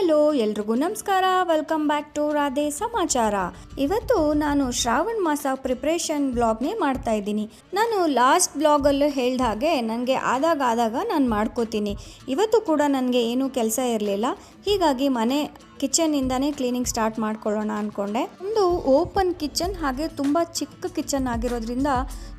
Hello, ಎಲ್ರಿಗೂ ನಮಸ್ಕಾರ. Welcome back to Radhe ಸಮಾಚಾರ. ಇವತ್ತು ನಾನು ಶ್ರಾವಣ ಮಾಸ ಪ್ರಿಪ್ರೇಷನ್ ಬ್ಲಾಗ್ನೇ ಮಾಡ್ತಾ ಇದ್ದೀನಿ. ನಾನು ಲಾಸ್ಟ್ ಬ್ಲಾಗಲ್ಲೂ ಹೇಳ್ದ ಹಾಗೆ ನನಗೆ ಆದಾಗ ಆದಾಗ ನಾನು ಮಾಡ್ಕೋತೀನಿ. ಇವತ್ತು ಕೂಡ ನನಗೆ ಏನೂ ಕೆಲಸ ಇರಲಿಲ್ಲ. ಹೀಗಾಗಿ ಮನೆ ಕಿಚನಿಂದನೇ ಕ್ಲೀನಿಂಗ್ ಸ್ಟಾರ್ಟ್ ಮಾಡ್ಕೊಳ್ಳೋಣ ಅಂದ್ಕೊಂಡೆ ಒಂದು ಓಪನ್ ಕಿಚನ್ ಹಾಗೆ ತುಂಬ ಚಿಕ್ಕ ಕಿಚನ್ ಆಗಿರೋದ್ರಿಂದ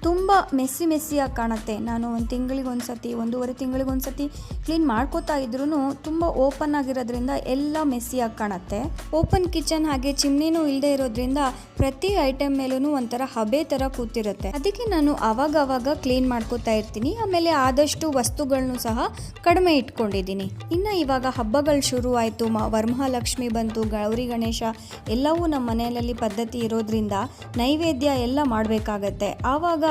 ತುಂಬ ಮೆಸ್ಸಿ ಮೆಸ್ಸಿಯಾಗಿ ಕಾಣುತ್ತೆ. ನಾನು ಒಂದು ತಿಂಗಳಿಗೊಂದ್ಸತಿ ಒಂದು ಸತಿ ಒಂದೂವರೆ ತಿಂಗಳಿಗೆ ಒಂದು ಸತಿ ಕ್ಲೀನ್ ಮಾಡ್ಕೋತಾ ಇದ್ರೂ ತುಂಬ ಓಪನ್ ಆಗಿರೋದ್ರಿಂದ ಎಲ್ಲ ಮೆಸ್ಸಿಯಾಗಿ ಕಾಣುತ್ತೆ. ಓಪನ್ ಕಿಚನ್ ಹಾಗೆ ಚಿಮ್ನಿನೂ ಇಲ್ಲದೆ ಇರೋದ್ರಿಂದ ಪ್ರತಿ ಐಟಮ್ ಮೇಲೂ ಒಂಥರ ಹಬೆ ಥರ ಕೂತಿರುತ್ತೆ. ಅದಕ್ಕೆ ನಾನು ಅವಾಗ ಅವಾಗ ಕ್ಲೀನ್ ಮಾಡ್ಕೋತಾ ಇರ್ತೀನಿ. ಆಮೇಲೆ ಆದಷ್ಟು ವಸ್ತುಗಳನ್ನು ಸಹ ಕಡಿಮೆ ಇಟ್ಕೊಂಡಿದ್ದೀನಿ. ಇನ್ನು ಇವಾಗ ಹಬ್ಬಗಳು ಶುರು ಆಯಿತು ಮ, ವರಮಹಾಲಕ್ಷ್ಮಿ ಬಂತು, ಗೌರಿ ಗಣೇಶ ಎಲ್ಲವೂ ನಮ್ಮ ಮನೆಯಲ್ಲಿ ಪದ್ಧತಿ ಇರೋದ್ರಿಂದ ನೈವೇದ್ಯ ಎಲ್ಲ ಮಾಡಬೇಕಾಗತ್ತೆ. ಆವಾಗ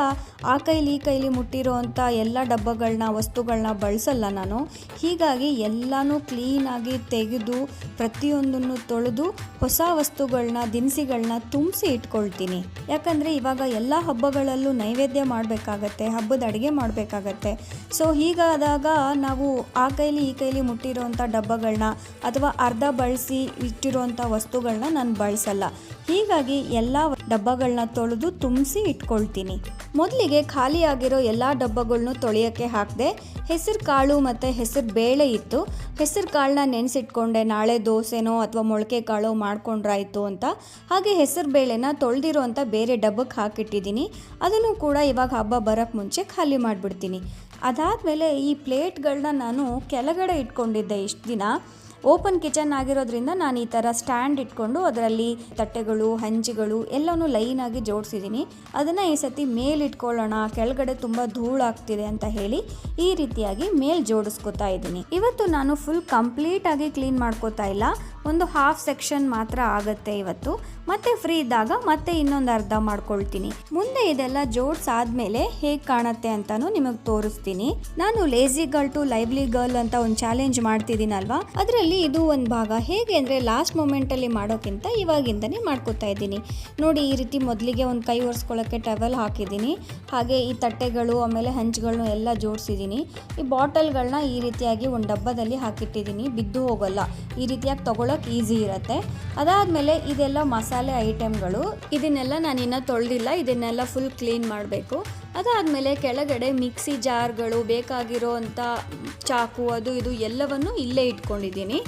ಆ ಕೈಲಿ ಈ ಕೈಲಿ ಮುಟ್ಟಿರೋ ಅಂಥ ಎಲ್ಲ ಡಬ್ಬಗಳನ್ನ ವಸ್ತುಗಳನ್ನ ಬಳಸಲ್ಲ ನಾನು. ಹೀಗಾಗಿ ಎಲ್ಲನೂ ಕ್ಲೀನಾಗಿ ತೆಗೆದು ಪ್ರತಿಯೊಂದನ್ನು ತೊಳೆದು ಹೊಸ ವಸ್ತುಗಳನ್ನ ದಿನಸಿಗಳನ್ನ ತುಂಬಿಸಿ ಇಟ್ಕೊಳ್ತೀನಿ. ಯಾಕಂದರೆ ಇವಾಗ ಎಲ್ಲ ಹಬ್ಬಗಳಲ್ಲೂ ನೈವೇದ್ಯ ಮಾಡಬೇಕಾಗತ್ತೆ, ಹಬ್ಬದ ಅಡುಗೆ ಮಾಡಬೇಕಾಗತ್ತೆ. ಸೊ ಹೀಗಾದಾಗ ನಾವು ಆ ಕೈಲಿ ಈ ಕೈಲಿ ಮುಟ್ಟಿರೋವಂಥ ಡಬ್ಬಗಳನ್ನ ಅಥವಾ ಅರ್ಧ ಬಳಸಿ ಇಟ್ಟಿರೋಂಥ ವಸ್ತುಗಳನ್ನ ನಾನು ಬಳಸಲ್ಲ. ಹೀಗಾಗಿ ಎಲ್ಲ ಡಬ್ಬಗಳನ್ನ ತೊಳೆದು ತುಂಬಿಸಿ ಇಟ್ಕೊಳ್ತೀನಿ. ಮೊದಲಿಗೆ ಖಾಲಿಯಾಗಿರೋ ಎಲ್ಲ ಡಬ್ಬಗಳನ್ನೂ ತೊಳೆಯೋಕ್ಕೆ ಹಾಕಿದೆ ಹೆಸರು ಕಾಳು ಮತ್ತು ಹೆಸರು ಬೇಳೆ ಇತ್ತು. ಹೆಸರು ಕಾಳನ್ನ ನೆನೆಸಿಟ್ಕೊಂಡೆ ನಾಳೆ ದೋಸೆನೋ ಅಥವಾ ಮೊಳಕೆ ಕಾಳು ಮಾಡ್ಕೊಂಡ್ರಾಯಿತು ಅಂತ. ಹಾಗೆ ಹೆಸರು ಬೇಳೆನ ತೊಳೆದಿರೋ ಅಂತ ಬೇರೆ ಡಬ್ಬಕ್ಕೆ ಹಾಕಿಟ್ಟಿದ್ದೀನಿ. ಅದನ್ನು ಕೂಡ ಇವಾಗ ಹಬ್ಬ ಬರೋಕ್ಕೆ ಮುಂಚೆ ಖಾಲಿ ಮಾಡಿಬಿಡ್ತೀನಿ. ಅದಾದಮೇಲೆ ಈ ಪ್ಲೇಟ್ಗಳನ್ನ ನಾನು ಕೆಳಗಡೆ ಇಟ್ಕೊಂಡಿದ್ದೆ ಇಷ್ಟು ದಿನ. ಓಪನ್ ಕಿಚನ್ ಆಗಿರೋದ್ರಿಂದ ನಾನು ಈ ಥರ ಸ್ಟ್ಯಾಂಡ್ ಇಟ್ಕೊಂಡು ಅದರಲ್ಲಿ ತಟ್ಟೆಗಳು, ಹಂಚಿಗಳು ಎಲ್ಲವೂ ಲೈನಾಗಿ ಜೋಡಿಸಿದ್ದೀನಿ. ಅದನ್ನು ಈ ಸತಿ ಮೇಲಿಟ್ಕೊಳ್ಳೋಣ ಕೆಳಗಡೆ ತುಂಬ ಧೂಳಾಗ್ತಿದೆ ಅಂತ ಹೇಳಿ ಈ ರೀತಿಯಾಗಿ ಮೇಲ್ ಜೋಡಿಸ್ಕೊತಾ ಇದ್ದೀನಿ. ಇವತ್ತು ನಾನು ಫುಲ್ ಕಂಪ್ಲೀಟಾಗಿ ಕ್ಲೀನ್ ಮಾಡ್ಕೋತಾ ಇಲ್ಲ. ಒಂದು ಹಾಫ್ ಸೆಕ್ಷನ್ ಮಾತ್ರ ಆಗುತ್ತೆ ಇವತ್ತು. ಮತ್ತೆ ಫ್ರೀ ಇದ್ದಾಗ ಮತ್ತೆ ಇನ್ನೊಂದು ಅರ್ಧ ಮಾಡ್ಕೊಳ್ತೀನಿ. ಮುಂದೆ ಇದೆಲ್ಲ ಜೋಡ್ಸಾದ್ಮೇಲೆ ಹೇಗೆ ಕಾಣುತ್ತೆ ಅಂತಾನು ನಿಮಗೆ ತೋರಿಸ್ತೀನಿ. ನಾನು lazy girl to lively girl ಅಂತ ಒಂದು ಚಾಲೆಂಜ್ ಮಾಡ್ತಿದ್ದೀನಲ್ವಾ? ಅದರಲ್ಲಿ ಇದು ಒಂದು ಭಾಗ. ಹೇಗೆ ಅಂದರೆ ಲಾಸ್ಟ್ ಮೂಮೆಂಟಲ್ಲಿ ಮಾಡೋಕ್ಕಿಂತ ಇವಾಗಿಂದನೇ ಮಾಡ್ಕೋತಾ ಇದ್ದೀನಿ. ನೋಡಿ, ಈ ರೀತಿ ಮೊದಲಿಗೆ ಒಂದು ಕೈ ಒರೆಸ್ಕೊಳ್ಳೋಕ್ಕೆ ಟವೆಲ್ ಹಾಕಿದ್ದೀನಿ. ಹಾಗೆ ಈ ತಟ್ಟೆಗಳು, ಆಮೇಲೆ ಹಂಚುಗಳನ್ನು ಎಲ್ಲ ಜೋಡಿಸಿದ್ದೀನಿ. ಈ ಬಾಟಲ್ಗಳನ್ನ ಈ ರೀತಿಯಾಗಿ ಒಂದು ಡಬ್ಬದಲ್ಲಿ ಹಾಕಿಟ್ಟಿದ್ದೀನಿ. ಬಿದ್ದು ಹೋಗಲ್ಲ. ಈ ರೀತಿಯಾಗಿ ತಗೊಳಕ್ಕೆ ಈಸಿ ಇರುತ್ತೆ. ಅದಾದಮೇಲೆ ಇದೆಲ್ಲ ಮಸಾಲೆ ಐಟಮ್ಗಳು, ಇದನ್ನೆಲ್ಲ ನಾನು ಇನ್ನೂ ತೊಳೆದಿಲ್ಲ, ಇದನ್ನೆಲ್ಲ ಫುಲ್ ಕ್ಲೀನ್ ಮಾಡಬೇಕು. ಅದಾದಮೇಲೆ ಕೆಳಗಡೆ ಮಿಕ್ಸಿ ಜಾರ್ಗಳು ಬೇಕಾಗಿರೋ ಅಂಥ ಚಾಕು, ಅದು ಇದು ಎಲ್ಲವನ್ನು ಇಲ್ಲೇ ಇಟ್ಕೊಂಡಿದ್ದೀನಿ.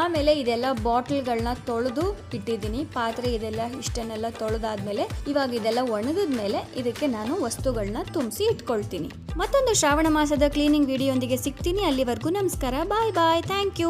ಆಮೇಲೆ ಇದೆಲ್ಲ ಬಾಟ್ಲ್ಗಳನ್ನ ತೊಳೆದು ಇಟ್ಟಿದ್ದೀನಿ. ಪಾತ್ರೆ ಇದೆಲ್ಲ ಇಷ್ಟನ್ನೆಲ್ಲ ತೊಳೆದಾದ್ಮೇಲೆ, ಇವಾಗ ಇದೆಲ್ಲ ಒಣಗಿದ ಮೇಲೆ ಇದಕ್ಕೆ ನಾನು ವಸ್ತುಗಳನ್ನ ತುಂಬಿಸಿ ಇಟ್ಕೊಳ್ತೀನಿ. ಮತ್ತೊಂದು ಶ್ರಾವಣ ಮಾಸದ ಕ್ಲೀನಿಂಗ್ ವಿಡಿಯೋಂದಿಗೆ ಸಿಗ್ತೀನಿ. ಅಲ್ಲಿವರೆಗೂ ನಮಸ್ಕಾರ. ಬಾಯ್ ಬಾಯ್ ಥ್ಯಾಂಕ್ ಯು